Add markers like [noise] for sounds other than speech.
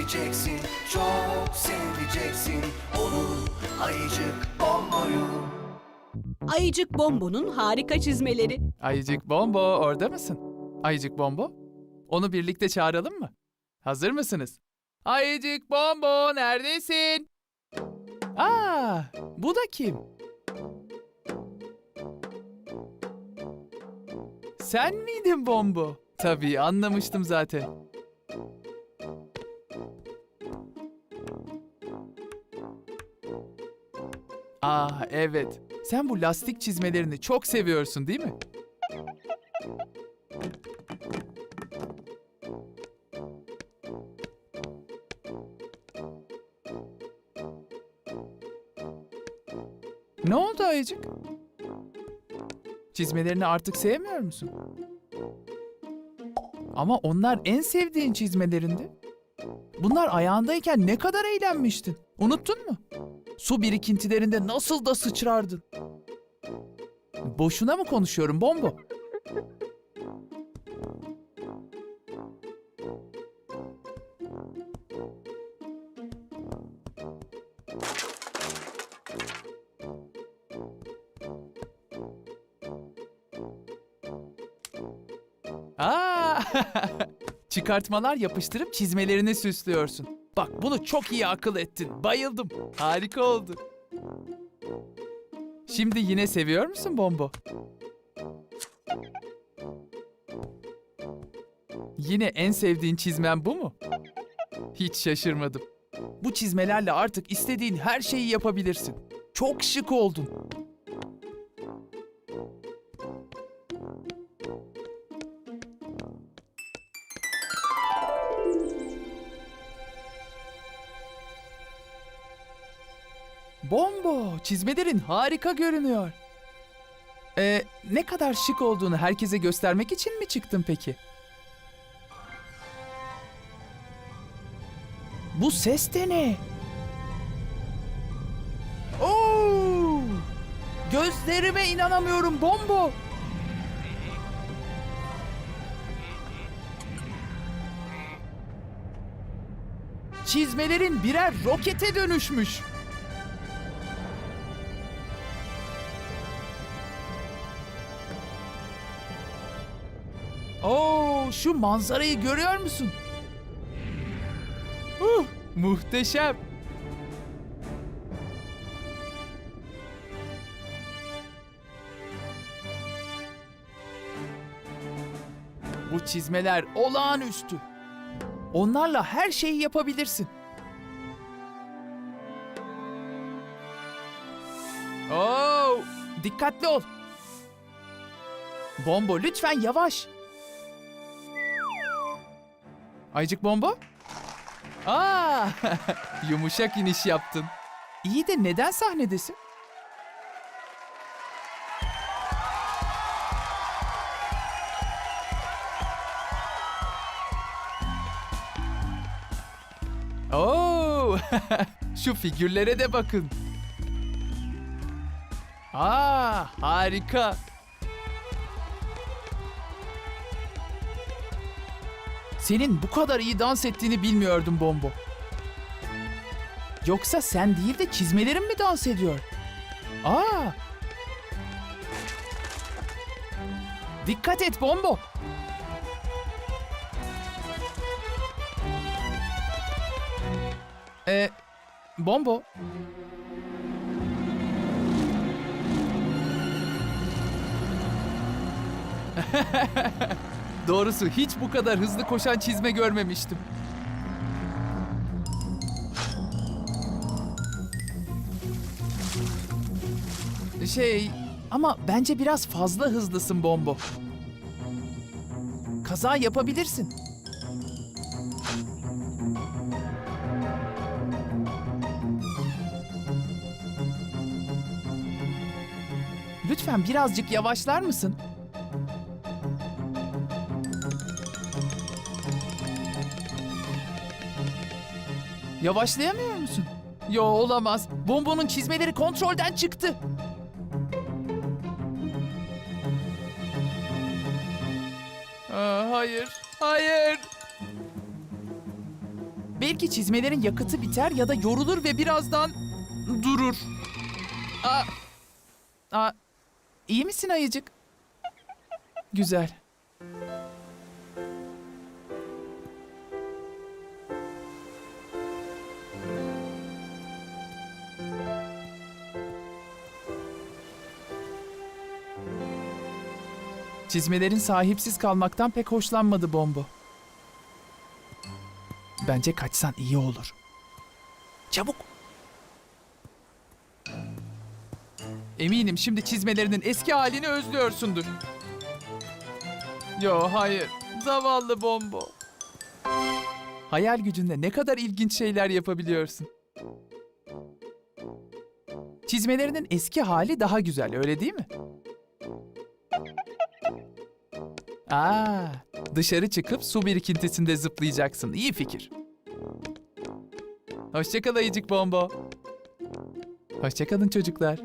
seveceksin, çok seveceksin onu ayıcık bomboyu. Ayıcık Bombo'nun harika çizmeleri. Ayıcık Bombo orada mısın? Ayıcık Bombo? Onu birlikte çağıralım mı? Hazır mısınız? Ayıcık Bombo neredesin? Aa, bu da kim? Sen miydin Bombo? Tabii anlamıştım zaten. Aa evet. Sen bu lastik çizmelerini çok seviyorsun değil mi? Ne oldu Ayıcık? Çizmelerini artık sevmiyor musun? Ama onlar en sevdiğin çizmelerindi. Bunlar ayağındayken ne kadar eğlenmiştin. Unuttun mu? Su birikintilerinde nasıl da sıçrardın. Boşuna mı konuşuyorum Bombo? Aa! [laughs] Çıkartmalar yapıştırıp çizmelerini süslüyorsun. Bak bunu çok iyi akıl ettin. Bayıldım. Harika oldu. Şimdi yine seviyor musun Bombo? Yine en sevdiğin çizmen bu mu? Hiç şaşırmadım. Bu çizmelerle artık istediğin her şeyi yapabilirsin. Çok şık oldun. Bombo, çizmelerin harika görünüyor. Ee, ne kadar şık olduğunu herkese göstermek için mi çıktın peki? Bu ses de ne? Oo! Gözlerime inanamıyorum Bombo. Çizmelerin birer rokete dönüşmüş. Oo, şu manzarayı görüyor musun? Uh, muhteşem. Bu çizmeler olağanüstü. Onlarla her şeyi yapabilirsin. Oo, dikkatli ol. Bombo lütfen yavaş. Aycık bomba? Aa, [laughs] yumuşak iniş yaptın. İyi de neden sahnedesin? Oo, [laughs] şu figürlere de bakın. Aa, harika. Senin bu kadar iyi dans ettiğini bilmiyordum Bombo. Yoksa sen değil de çizmelerin mi dans ediyor? Aa! Dikkat et Bombo. Ee, Bombo. [laughs] Doğrusu hiç bu kadar hızlı koşan çizme görmemiştim. Şey ama bence biraz fazla hızlısın Bombo. Kaza yapabilirsin. Lütfen birazcık yavaşlar mısın? Yavaşlayamıyor musun? Yo olamaz. Bombonun çizmeleri kontrolden çıktı. Aa, hayır, hayır. Belki çizmelerin yakıtı biter ya da yorulur ve birazdan durur. Aa, aa, iyi misin ayıcık? Güzel. Çizmelerin sahipsiz kalmaktan pek hoşlanmadı Bombo. Bence kaçsan iyi olur. Çabuk. Eminim şimdi çizmelerinin eski halini özlüyorsundur. Yo hayır. Zavallı Bombo. Hayal gücünle ne kadar ilginç şeyler yapabiliyorsun. Çizmelerinin eski hali daha güzel öyle değil mi? Aa, dışarı çıkıp su birikintisinde zıplayacaksın. İyi fikir. Hoşçakal ayıcık bombo. Hoşçakalın çocuklar.